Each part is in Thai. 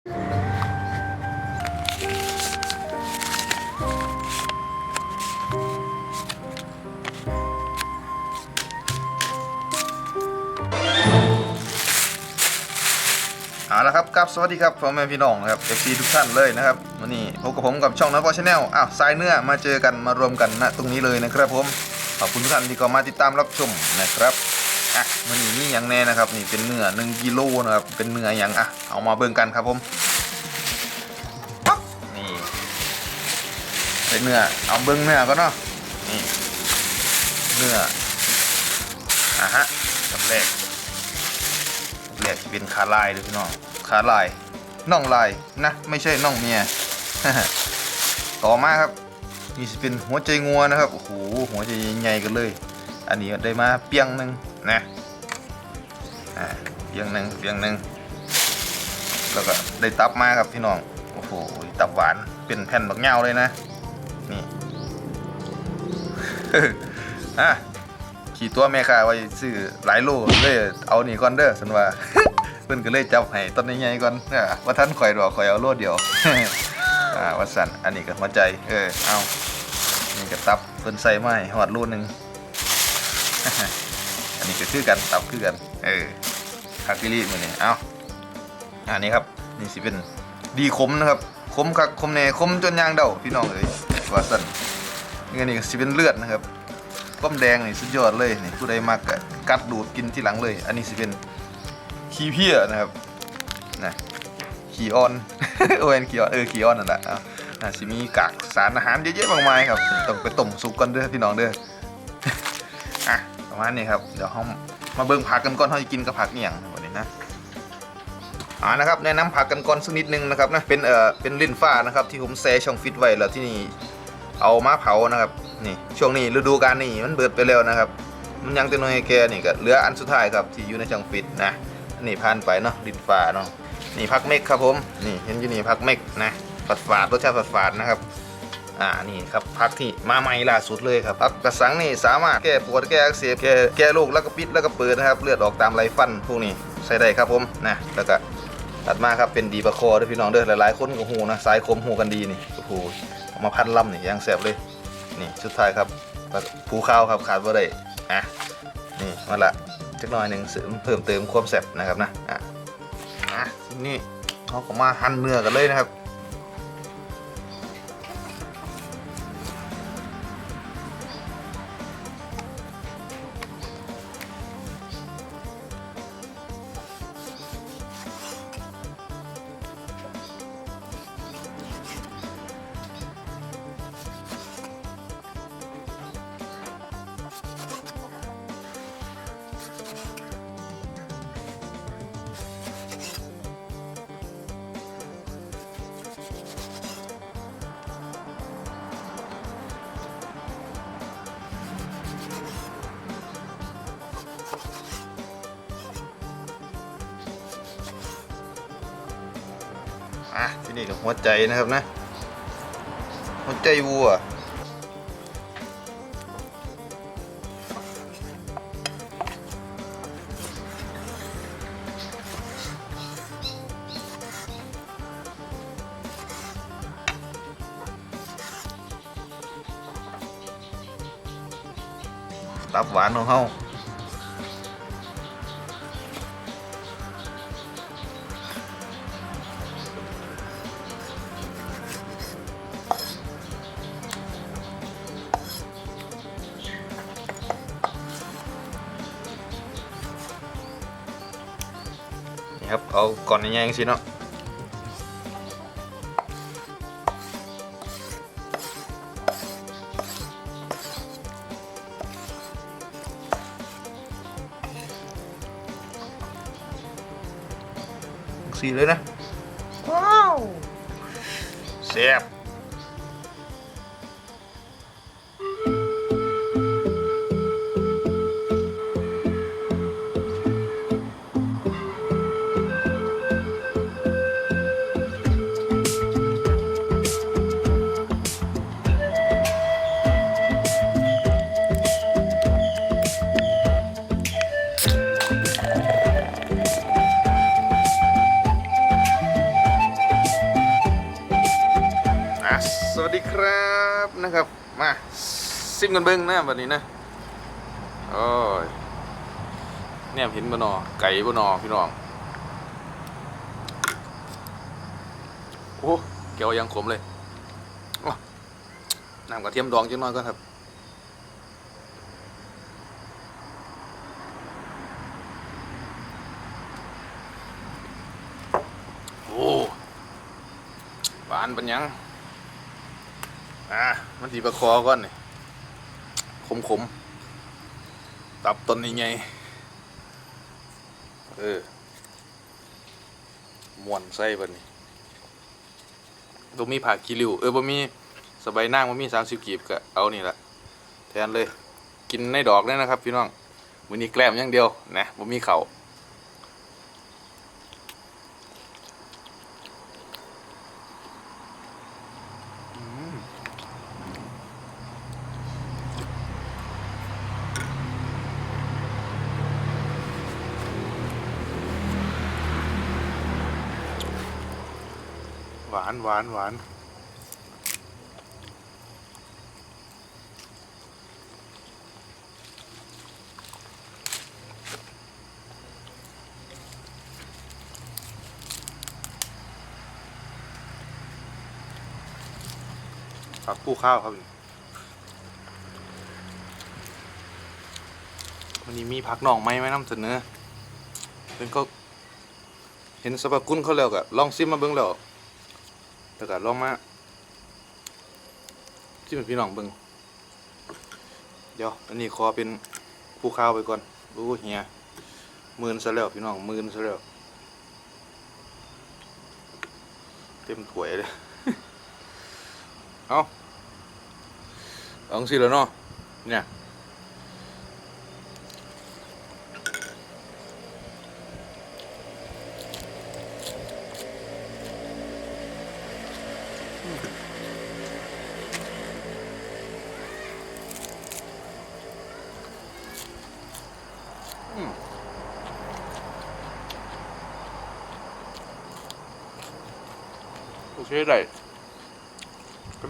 เอาละครับครับสวัสดีครับพ่อแม่พี่น้องนะครับ FC ทุกท่านเลยนะครับวันนี้พบกับผมกับช่องนักบอลชาแนลอ้าวสายเนื้อมาเจอกันมารวมกันณตรงนี้เลยนะครับผมขอบคุณทุกท่านที่ก็มาติดตามรับชมนะครับ อะวันนี้นี่อย่างแน่นะครับ นี่เป็นเนื้อ1กิโลนะครับ เป็นเนื้ออย่างอะ เอามาเบิ่งกันครับผมนี่ เป็นเนื้อ เอาเบิ่งเนื้อก็เนาะ นี่ เนื้อ อะฮะกับแรกเรียกเป็นขาลายเลยพี่น้อง ขาลาย น่องลายนะ ไม่ใช่น่องเมีย ต่อมาครับนี่สิเป็นหัวใจงัวนะครับ โอ้โห หัวใจใหญ่กันเลย อันนี้ได้มาเปียงหนึ่ง นะอ่าเปียงหนึ่งเปียงหนึ่งแล้วก็ได้ตับมาครับพี่น้องโอ้โหตับหวานเป็นแผ่นบักเหงาเลยนะนี่อะขี่ตัวแม่ค้าไว้ซื้อหลายโลเลยเอานี่ก่อนเด้อสันว่าเพิ่นก็เลยจับให้ต้นใหญ่ๆก่อนอ่าว่าท่านข่อยดอกข่อยเอาโลเดียวอ่าว่าสั่นอันนี้ก็หัวใจ เออเอานี่ก็ตับเพิ่นใส่ไม้หอดโลนึง นนี้ก็คือกันตับคือกัน เออคากิริมือนี้เอาอันนี้ครับนี่สิเป็นดีคมนะครับคมคักคมแน่คมจนยางเดาพี่น้องเอ้ยว่าสันนี่นี่สิเป็นเลือดนะครับก้มแดงนี่สุดยอดเลยนี่ผู้ใดมักก็กัดดูดกินที่หลังเลย อันนี้สิเป็นขี้เพี้ยนะครับนะขี้ออนโอ้ยขี้ออนเออขี้ออนนั่นแหละอะอะสิมีกากสารอาหารเยอะแยะมากมายครับต้องไปต้มสุกกันเด้อพี่น้องเด้อ มาณนี้ครับเดี๋ยวเรามาเบิ่งผักกันก่อนเราจะกินกับผักเนี่ยงวันนี้นะอ่านะครับแนะนำผักกันก่อนสักนิดนึงนะครับนะเป็นเอ่อเป็นลิ้นฟ้านะครับที่ผมแซ่ช่องฟิตไว้แล้วที่นี่เอามาเผานะครับนี่ช่วงนี้ฤดูกาลนี่มันเบิดไปแล้วนะครับ มันยังแต่น้อยแกนี่ก็เหลืออันสุดท้ายครับที่อยู่ในช่องฟิตนะนี่ผ่านไปเนาะดินฟ้าเนาะนี่พักเม็กครับผมนี่เห็นอยู่นี่พักเม็กนะฝาดฝาดรสชาติฝาดฝาดนะครับ อ่านี่ครับพักที่มาใหม่ล่าสุดเลยครับพักกระสังนี่สามารถแก้ปวดแก้อักเสบแก้แก้โรคแล้วก็ปิดแล้วก็เปิดนะครับเลือดออกตามไรฟันพวกนี้ใช้ได้ครับผมนะแล้วก็ถัดมาครับเป็นดีประคอด้วยพี่น้องเด้อหลายๆคนก็หูนะสายคมหูกันดีนี่โอ้โหเอามาพันลำนี่ยังแสบเลยนี่สุดท้ายครับภูข้าวครับขาดบ่าได้อะนี่มาละจักหน่อยหนึ่งเสริมเพิ่มเติมความแซ่บนะครับนะอะนี่เขาก็มาหั่นเนื้อกันเลยนะครับ ที่นี่กับหัวใจนะครับนะ หัวใจวัวตับหวานของเขา ก่อนใหญ่ๆสิเนาะสีเลยนะ ว้าวแซ่บครับ ซิมกันเบิ้งนะวันนี้นะโอ้ยเนี่ยเห็นบนอไก่บนอพี่น้องโอ้เกียวยังขมเลยน้ำกระเทียมดองจังน้อยก็ครับโอ้หวานเป็นยังอะมันดีประคอก่อนนี่ ขมขมๆ ตับต้นนี้ไง เออมวนไส้บันนี้บ่มีผักกีริว เออบ่มีสบายนางบ่มีสามสิบกีบก็เอานี่ละแทนเลย กินในดอกเลยนะครับ พี่น้องมื้อนี้แกล้มอย่างเดียวนะบ่มีเขา่าน หวานหวานผักผู้ข้าวครับวันนี้มีผักหน่องไม้ไหมน้ำเสนอเป็นก็เห็นสรรพคุณเขาแล้วก็ลองซิมมาเบิ่งแล้ว แล้วก็ลองมาที่เป็นพี่น้องเบิ่งเดี๋ยวอันนี้ขอเป็นผู้ข้าวไปก่อนรู้เฮียมื่นซะแล้วพี่น้องมื่นซะแล้วเต็มถ้วยเลยเอาเอาสิแล้วเนาะเนี่ย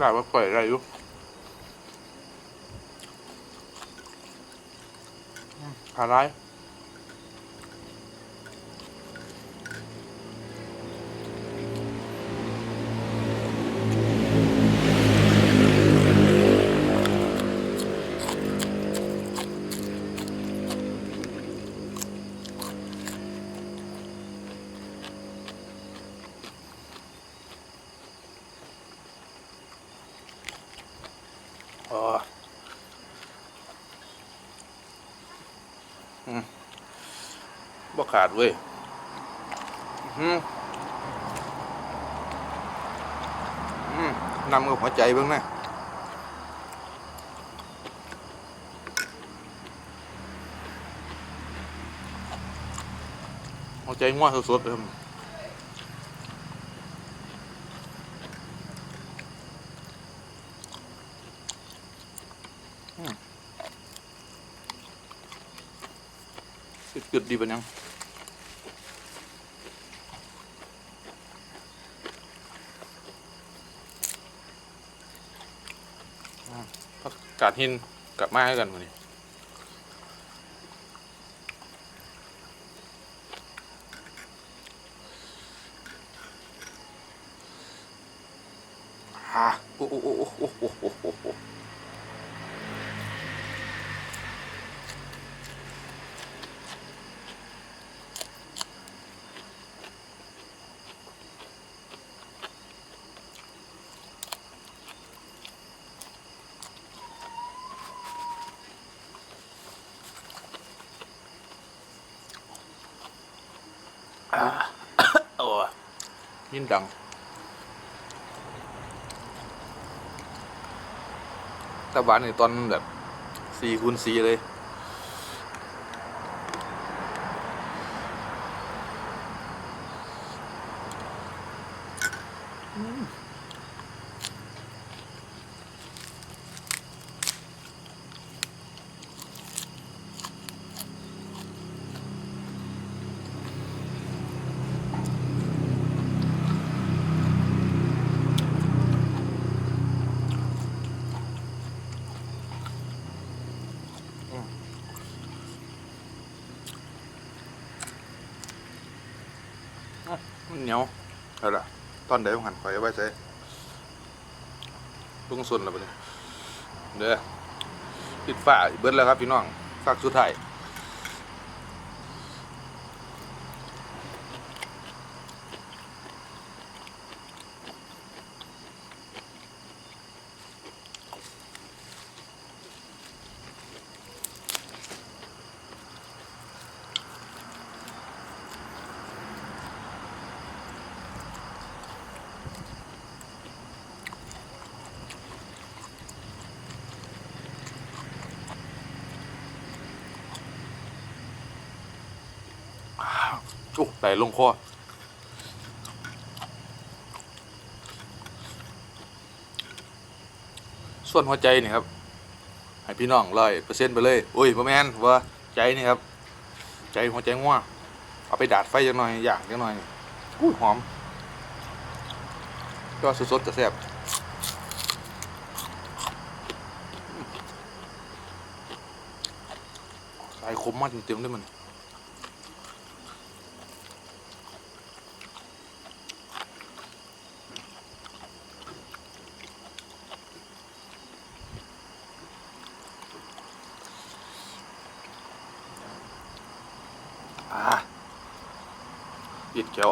ได้ว่าเปิอะไรอยู่อะไร ขาดเว้ยอืมอืมนำกับหัวใจเบิ่งนะหัวใจง่วสดๆเลยกึดดีปะยังอ่าผักกา ดหินกลับมาให้กันวันนี้ฮะโอ้โอ้โอ้โอ้โอ้โอ้โอ้โอ้โอ้อ่า โอ้ ยินดัง ตะบานนี่ตอนแบบสี่คูณสี่เลย มันเหนียวเอาล่ะตอนเดี๋ยวหันไปไว้ใส่ลุงส่วนแล้วปะเนี่ยเด้อปิดฝ้าเบิดแล้วครับพี่น้องฝากสุดท้ายโอ้ไหลลงคอส่วนหัวใจนี่ครับ ให้พี่น้องร้อยเปอร์เซ็นต์ไปเลยโอ้ยพ่อแมนว่าใจนี่ครับ ใจหัวใจง่วเอาไปดาดไฟจังหน่อยอย่างจังหน่อยอุ้ยหอม ก็สดๆจะแซ่บสายคมมากเต็มๆเลยมัน ปิดเขียว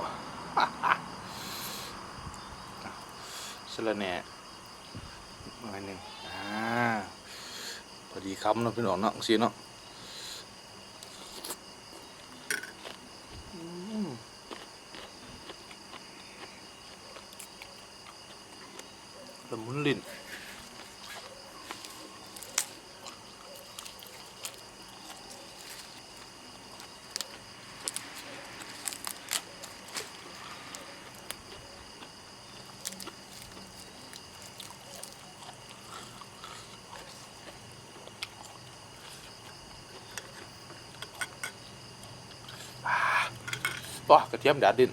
สละแหน่หน่อยหนึ่งอ่าพอดีคำเนาะพี่น้องเนาะสีเนาะ ว้กระเทียมดาดดิน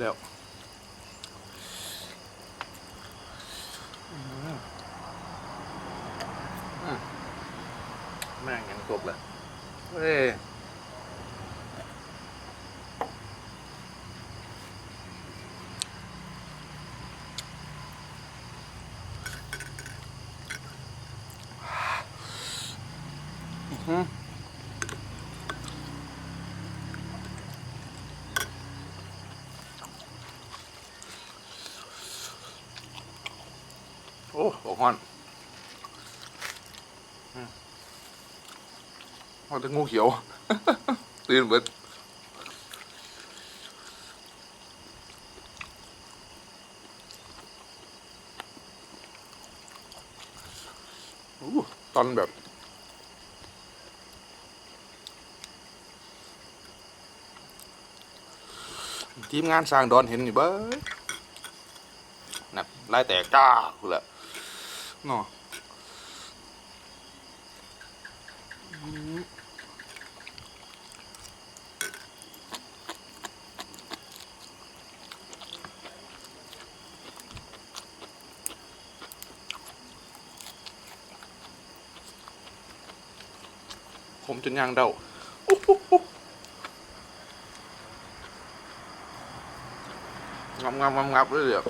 แล้วแม่งยังกบเลยเฮ้ยอื้อหือ โอ้บอกฮอนอืม ฮอนแต่งูเขียว ตื่นเบิดตอนแบบทีมงานสร้างดอนเห็นนี่เบ้ยนับไล่แตกจ้าคุณละเนาะ ผมจนยางเดาอุ๊บอุ๊บอุ๊บงับงับงับงับเลยเดี๋ยว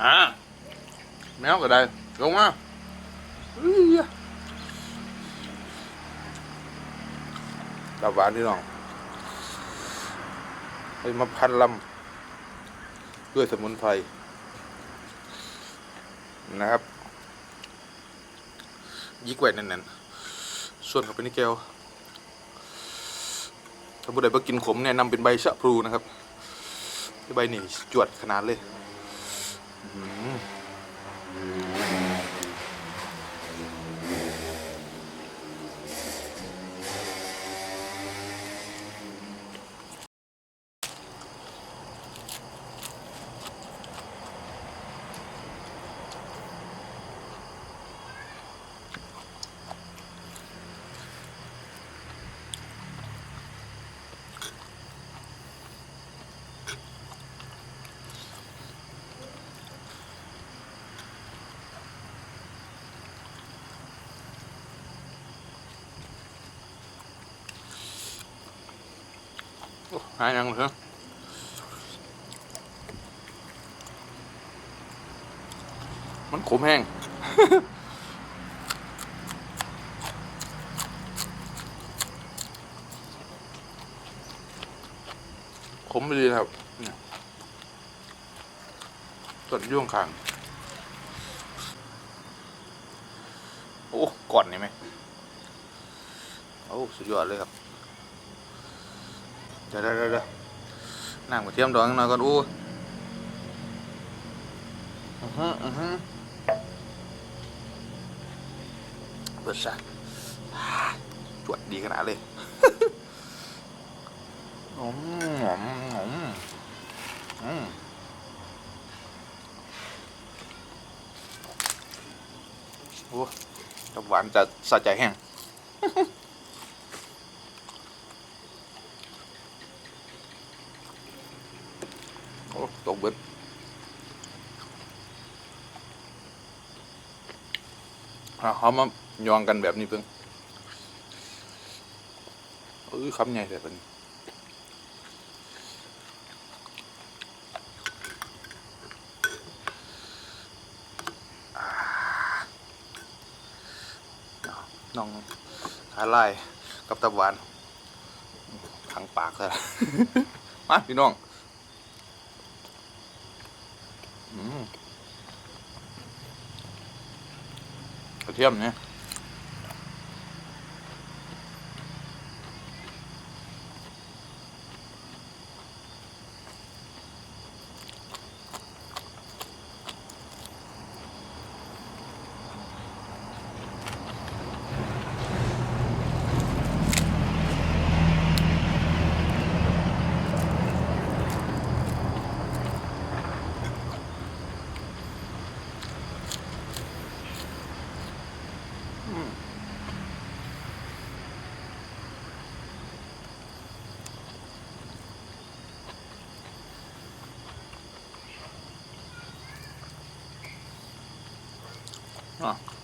อ่าแมวก็ได้ลงมาอื้อ ดับหวานี่น้องไปมาพันลำด้วยสมุนไพรนะครับยิกไว้แน่นๆส่วนข้าไปในแก้วถ้าผู้ใดบ่กินขมแนะนำเป็นใบชะพลูนะครับใบนี่จวดขนาดเลยอื้ หายยังเหรอมันขมแห้ง ขมไปเลยครับเนี่ยต้นย่วงขาง โอ้ ก่อนนี่ไหม โอ้ สุดยอดเลยครับ เดี๋ยวเดี๋ยวเดี๋ยวเดี๋ยวน้ำกระเทียมดองหน่อยก่อนอู้อือฮึอือฮึเปิดซะจวดดีขนาดเลย อืมอืมอืมอืมโอ้ตับหวานจะสะใจแห้ง โอ้ต กเบิดเขามายองกันแบบนี้เพิ่งเออคำใหญ่แต่เป็นอ่าเอาน้องขาลายกับตะวันขังปากซะมาพี่น้อง อืมก ระเทียมเนี่ย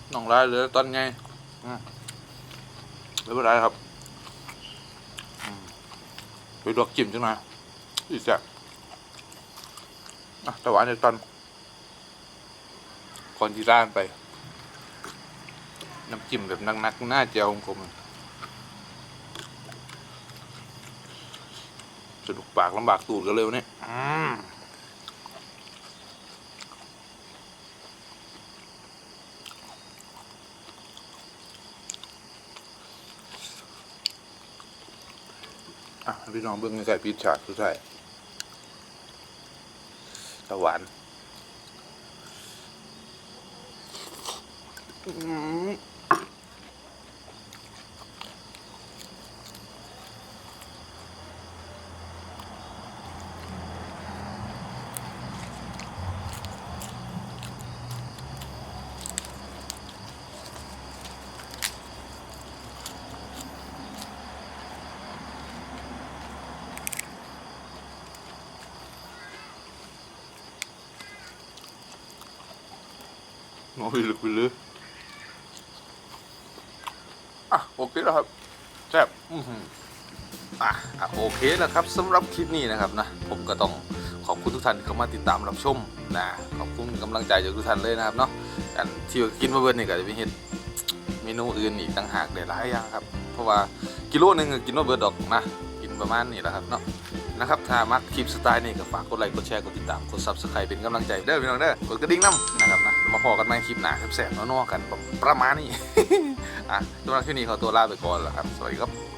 อะน้องลายเหลือตอนไงเหลือเวลาครับไปลวกจิ้มจังนะอีแซ่บอะตะวันในตอนก่อนที่ร้านไป น้ำจิ้มแบบนักๆหน้าเจียวของผมอะสนุกปากลำบากตูดกันเร็วเนี่ยอืมอะ พี่น้องเบื้องใส่พีชฉาดสุดท้ายตะหวานอืม โอ้ยลึกไปเลยอะโอเคแล้วครับแซ่บอืออะอะโอเคแล้วครับสำหรับคลิปนี้นะครับนะผมก็ต้องขอบคุณทุกท่านที่เข้ามาติดตามรับชมนะขอบคุณกำลังใจจากทุกท่านเลยนะครับเนาะอันที่กินมาเบิร์นี่ก็จะไปเห็นเมนูอื่นอีกต่างหากหลายอย่างครับ เพราะว่ากิโลนึงกินมาเบิร์ดอกนะกินประมาณนี้แหละครับเนาะนะครับถ้ามักคลิปสไตล์นี้ก็ฝากกดไลค์กดแชร์กดติดตามกด subscribe เป็นกำลังใจเด้อพี่น้องเด้อกดกระดิ่งน้ำนะครับนะ มาพอกันไหม่คลิปหนาแสบๆนอกๆกันประมาณนี้ อะสำหรับคลิปนี้ขอตัวลาไปก่อนแล้วครับ สวัสดีครับ